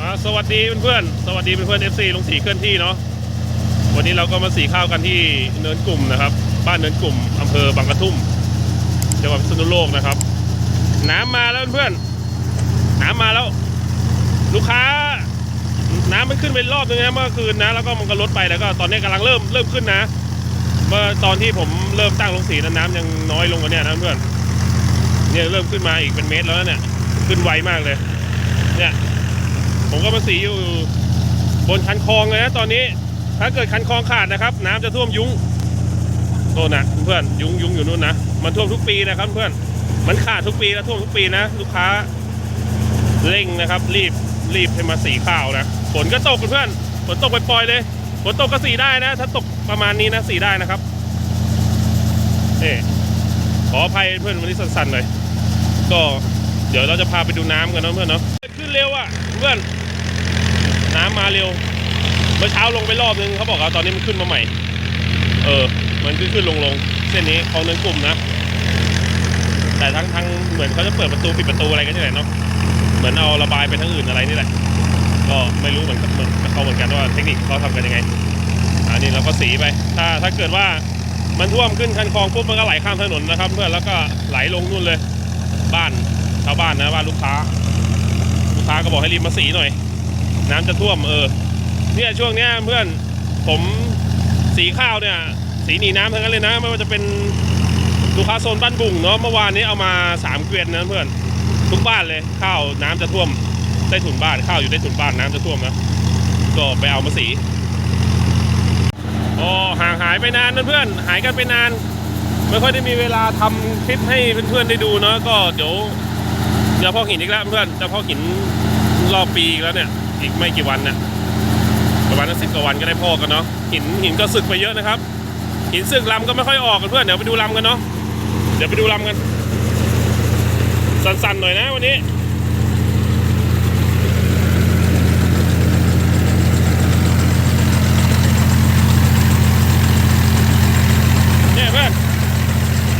อ่าสวัสดีเพื่อนๆสวัสดีเพื่อนๆ FC ลงสีเคลื่อนที่เนาะวันนี้เราก็มาสีข้าวกันที่เนินกลุ่มนะครับ บ้านเนินกลุ่มอำเภอบางกระทุ่มจังหวัดพิษณุโลกนะครับ น้ำมาแล้วเพื่อนๆน้ำมาแล้ว ลูกค้า น้ำมันขึ้นไปรอบนึงนะเมื่อคืนนะ แล้วก็มันก็ลดไปแล้วก็ตอนนี้กำลังเริ่มเริ่มขึ้นนะ เมื่อตอนที่ผมเริ่มตั้งลงสีนั้นน้ำยังน้อยลงกว่านี้นะเพื่อนเนี่ยเริ่มขึ้นมาอีกเป็นเมตรแล้วนะเนี่ยขึ้นไวมากเลย เนี่ย ผมก็มาสีอยู่บนคันคลองเลยนะตอนนี้ ถ้าเกิดคันคลองขาดนะครับ น้ำจะท่วมยุ้งโน่นนะเพื่อนยุ้งยุ้งอยู่นู่นนะมันท่วมทุกปีนะครับเพื่อนมันขาดทุกปีแล้วท่วมทุกปีนะ ลูกค้าเร่งนะครับ รีบรีบให้มาสีข้าวนะฝนก็ตกเพื่อนฝนตกปล่อยๆเลยฝนตกก็สีได้นะ ถ้าตกประมาณนี้นะสีได้นะครับนี่ขออภัยเพื่อนวันนี้สั้นๆหน่อยก็เดี๋ยวเราจะพาไปดูน้ำกันนะเพื่อนเนาะ เร็วอะเพื่อนน้ำมาเร็ว เมื่อเช้าลงไปรอบนึงเขาบอกว่าตอนนี้มันขึ้นมาใหม่ เออ มันขึ้นขึ้นลงลงเส้นนี้ของเนินกลุ่มนะ แต่ทั้งทั้งเหมือนเขาจะเปิดประตูปิดประตูอะไรกันนี่แหละเนาะเหมือนเอาระบายไปทั้งอื่นอะไรนี่แหละ ก็ไม่รู้เหมือนกับเหมือนเขาเหมือนกันว่าเทคนิคเขาทำกันยังไงอันนี้เราก็สีไป ถ้าถ้าเกิดว่ามันท่วมขึ้นคันคลองปุ๊บมันก็ไหลข้ามถนนนะครับ เพื่อนแล้วก็ไหลลงนู่นเลย บ้านชาวบ้านนะบ้านลูกค้า ค้าก็บอกให้รีบมาสีหน่อย น้ำจะท่วมเออเนี่ยช่วงเนี้ยเพื่อนผมสีข้าวเนี่ย สีหนีน้ำทั้งนั้นเลยนะ ไม่ว่าจะเป็นลูกค้าโซนบ้านบุ่งเนาะเมื่อวานนี้เอามาสามเกวียนนะเพื่อนทุกบ้านเลยข้าวน้ำจะท่วมใต้ถุนบ้านข้าวอยู่ใต้ถุนบ้านน้ำจะท่วมนะก็ไปเอามาสีอ๋อห่างหายไปนานนะเพื่อนหายกันไปนาน ไม่ค่อยได้มีเวลาทำคลิปให้เพื่อนๆได้ดูเนาะก็เดี๋ยว จะพ่อหินอีกแล้วเพื่อนจะพ่อหินรอบปีแล้วเนี่ย อีกไม่กี่วันนี่ยประมาณสิบกว่าวันก็ได้พ่อกันเนาะหินหินก็สึกไปเยอะนะครับ หินสึกลำก็ไม่ค่อยออกกันเพื่อนเดี๋ยวไปดูลำกันเนาะเดี๋ยวไปดูลำกัน สั่นๆหน่อยนะวันนี้เนี่ยเพื่อน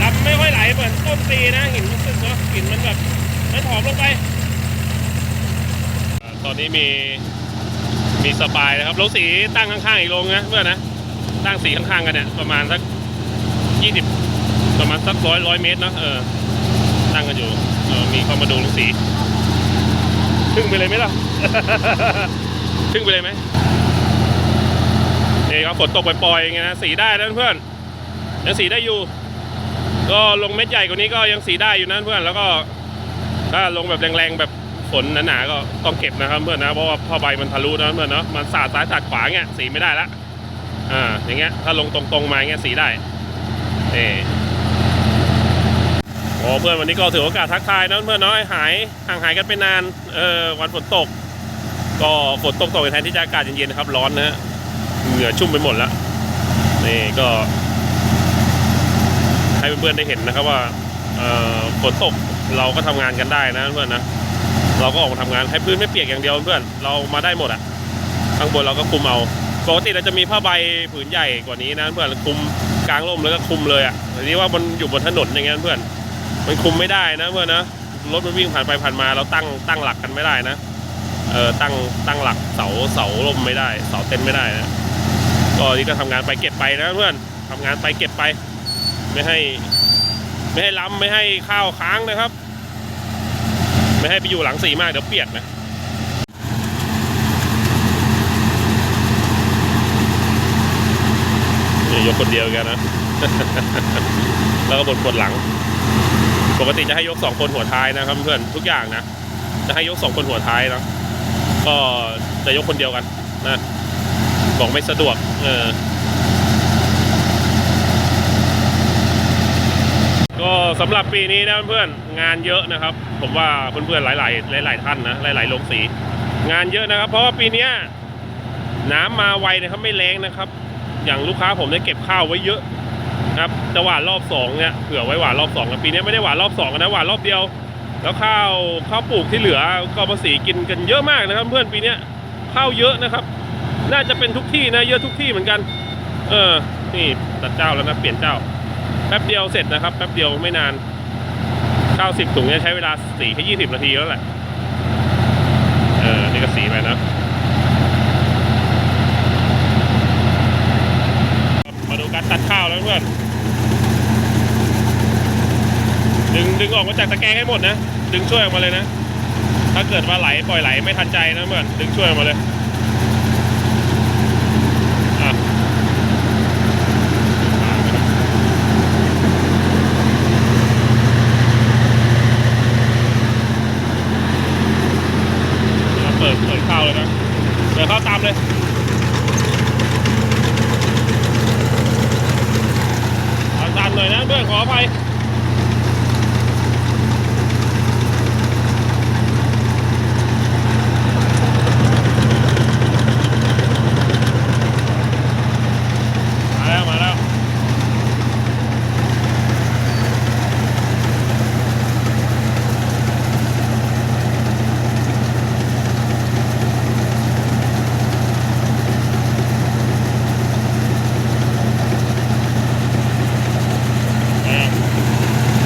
ลำไม่ค่อยไหลเหมือนต้นปีนะหินรู้สึกเนาะหินมันแบบ มันถอมลงไป ตอนนี้มีมีสปายนะครับโรงสีตั้งข้างๆอีกโรงนะเพื่อนนะ ตั้งสีข้างๆกันเนี่ยประมาณสักยี่สิบประมาณสักร้อยร้อยเมตรเนอะเออตั้งกันอยู่เออมีเข้ามาดูโรงสีทึ่งไปเลยไหมล่ะทึ่งไปเลยไหมนี่ครับฝนตกปล่อยๆอย่างเงี้ยนะสีได้นะเพื่อนยังสีได้อยู่ ก็ลงเม็ดใหญ่กว่านี้ก็ยังสีได้อยู่นะเพื่อนแล้วก็ ถ้าลงแบบแรงๆแบบฝนหนาๆก็ต้องเก็บนะครับเพื่อนนะเพราะว่าผ้าใบมันทะลุนะเพื่อนเนาะมันสาดซ้ายสาดขวาเงี้ยสีไม่ได้ละอ่าอย่างเงี้ยถ้าลงตรงๆมาเงี้ยสีได้นี่โอ้เพื่อนวันนี้ก็ถือโอกาสทักทายนะเพื่อนเนาะหายห่างหายกันไปนานเออวันฝนตก ก็ฝนตกตกแทนที่จะอากาศเย็นๆนะครับร้อนนะฮะเหงื่อชุ่มไปหมดแล้วนี่ก็ให้เพื่อนๆได้เห็นนะครับว่าเอ่อฝนตก เราก็ทำงานกันได้นะเพื่อนนะเราก็ออกมาทำงานให้พื้นไม่เปียกอย่างเดียวเพื่อนเรามาได้หมดอะข้างบนเราก็คุมเอาปกติเราจะมีผ้าใบผืนใหญ่กว่านี้นะเพื่อนคุมกลางร่มแล้วก็คุมเลยอะทีนี้ว่ามันอยู่บนถนนอย่างเงี้ยเพื่อนมันคุมไม่ได้นะเพื่อนนะรถมันวิ่งผ่านไปผ่านมาเราตั้งตั้งหลักกันไม่ได้นะเออตั้งตั้งหลักเสาเสาร่มไม่ได้ เสาเต็นท์ไม่ได้นะก็นี่ก็ทำงานไปเก็บไปนะเพื่อนทำงานไปเก็บไป ไม่ให้ ไม่ให้ล้ำไม่ให้ข้าวค้างนะครับ ไม่ให้ไปอยู่หลังสีมากเดี๋ยวเปียกนะยกคนเดียวกันนะ แล้วก็บนปวดหลัง ปกติจะให้ยกสองคนหัวท้ายนะครับเพื่อนทุกอย่างนะ จะให้ยกสองคนหัวท้ายนะก็จะยกคนเดียวกันนะ บอกไม่สะดวก เออ ก็ สำหรับปีนี้นะเพื่อนๆงานเยอะนะครับ ผมว่าเพื่อนๆหลาย ๆ หลาย ๆ ท่านนะหลายๆโรงสี งานเยอะนะครับ เพราะว่าปีนี้น้ำมาไวนะครับไม่แรงนะครับ อย่างลูกค้าผมได้เก็บข้าวไว้เยอะครับจะหว่านรอบสองเนี่ยเผื่อไว้หว่านรอบสองนปีนี้ไม่ได้หว่านรอบสองนะหว่านรอบเดียว แล้วข้าวข้าวปลูกที่เหลือก็มาสีกินกันเยอะมากนะครับ เพื่อนปีนี้ข้าวเยอะนะครับ น่าจะเป็นทุกที่นะเยอะทุกที่เหมือนกัน เออนี่ตัดเจ้าแล้วนะเปลี่ยนเจ้า แป๊บเดียวเสร็จนะครับแป๊บเดียวไม่นาน 90ถุงเนี่ยใช้เวลา4แค่20 นาทีแล้วแหละเออนี่ก็สีไปนะมาดูการตัดข้าวแล้วเพื่อนดึงดึงออกมาจากตะแกรงให้หมดนะ ดึงช่วยออกมาเลยนะ ถ้าเกิดว่าไหลปล่อยไหลไม่ทันใจนะเพื่อนดึงช่วยออกมาเลย ตันๆหน่อยนะเพื่อนขออภัยมาแล้ว มาแล้ว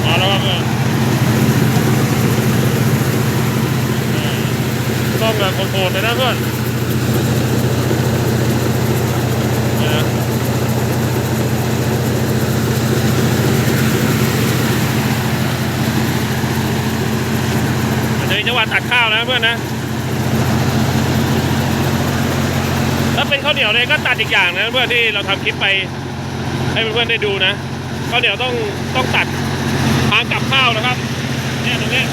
มาแล้วครับเพื่อนต้อง แบบโคตรเลยนะเพื่อนจังหวัดตัดข้าวนะเพื่อนนะ ถ้าเป็นข้าวเหนียวเนี่ยก็ตัดอีกอย่างนะเพื่อนที่เราทำคลิปไปให้เพื่อนๆได้ดูนะข้าวเหนียวต้องต้องตัดทางกลับข้าวนะครับเนี่ยตรงนี้ย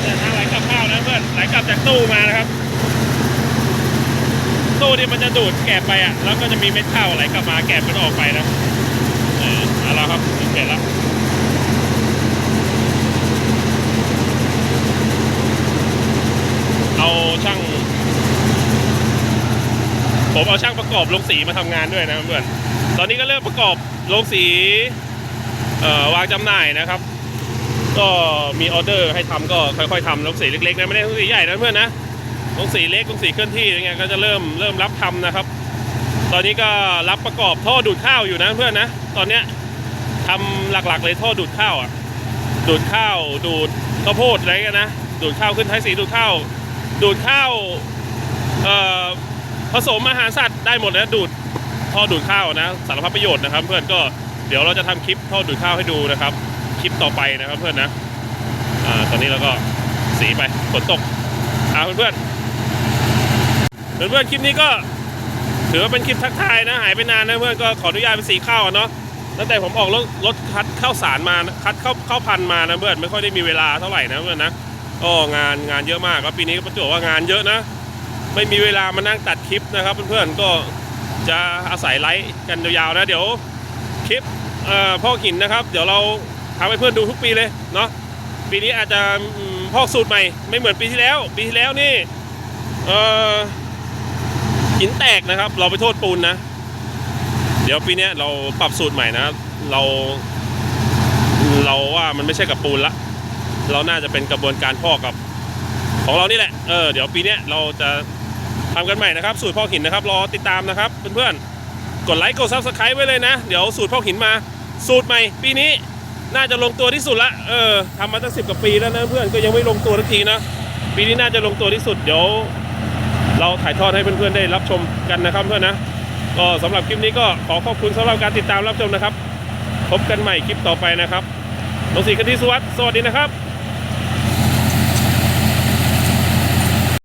เนี่ยทางไหลกลับ ข้าวนะเพื่อนไหลกลับจากตู้มานะครับ ตู้นี่มันจะดูดแกบไปอะ แล้วก็จะมีเม็ดข้าวไหลกลับมาแกบมันออกไปนะเออเอาละครับเสร็จแล้วเอาช่าง ผมเอาช่างประกอบโรงสีมาทำงานด้วยนะเพื่อนตอนนี้ก็เริ่มประกอบโรงสีวางจำหน่ายนะครับ ก็มีออเดอร์ให้ทำก็ค่อยๆทำโรงสีเล็กๆนะไม่ได้โรงสีใหญ่นะเพื่อนนะโรงสีเล็กโรงสีเคลื่อนที่อะไรเงี้ยก็จะเริ่มเริ่มรับทำนะครับ ตอนนี้ก็รับประกอบท่อดูดข้าวอยู่นะเพื่อนนะตอนเนี้ยทำหลักๆเลยท่อดูดข้าวอะดูดข้าวดูดข้าวโพดอะไรกันนะดูดข้าวขึ้นท้ายสีดูดข้าวดูดข้าวเอ่อผสมอาหารสัตว์ได้หมดนะดูดท่อดูดข้าวนะสารพัดประโยชน์นะครับ เพื่อนก็เดี๋ยวเราจะทำคลิปท่อดูดข้าวให้ดูนะครับ คลิปต่อไปนะครับเพื่อนนะอ่าตอนนี้เราก็สีไปฝนตกอ่าเพื่อนเพื่อนเพื่อนคลิปนี้ก็ถือว่าเป็นคลิปทักทายนะหายไปนานนะเพื่อนก็ขออนุญาตเป็นสีข้าวเนาะตั้งแต่ผมออกรถรถคัดข้าวสารมาคัดข้าวข้าวพันมานะเพื่อนไม่ค่อยได้มีเวลาเท่าไหร่นะเพื่อนนะก็งานงานเยอะมากแล้วปีนี้ก็ประจวบว่างานเยอะนะ ไม่มีเวลามานั่งตัดคลิปนะครับเพื่อนๆก็จะอาศัยไลฟ์กันยาวๆนะเดี๋ยวคลิปพ่อหินนะครับ เดี๋ยวเราำให้เพื่อนดูทุกปีเลยเนาะปีนี้อาจจะพอกสูตรใหม่ ไม่เหมือนปีที่แล้ว ปีที่แล้วนี่เออหินแตกนะครับ เราไปโทษปูนนะ เดี๋ยวปีนี้เราปรับสูตรใหม่นะ เรา เราว่ามันไม่ใช่กับปูนละเราน่าจะเป็นกระบวนการพอกกับ ของเรานี่แหละเออเดี๋ยวปีนี้เราจะทำกันใหม่นะครับ สูตรพอกหินนะครับรอติดตามนะครับเพื่อนๆกดไลค์กดซับสไครต์ไว้เลยนะ เดี๋ยวสูตรพอกหินมา สูตรใหม่ปีนี้ น่าจะลงตัวที่สุดละเออทำมาตั้งสิบกว่าปีแล้วนะเพื่อนก็ยังไม่ลงตัวทักทีนะปีนี้น่าจะลงตัวที่สุดเดี๋ยว เราถ่ายทอดให้เพื่อนๆได้รับชมกันนะครับเพื่อนนะก็สำหรับคลิปนี้ก็ขอขอบคุณสำหรับการติดตามรับชมนะครับ พบกันใหม่คลิปต่อไปนะครับลงสีกันที่สวัสดิ์สวัสดีนะครับ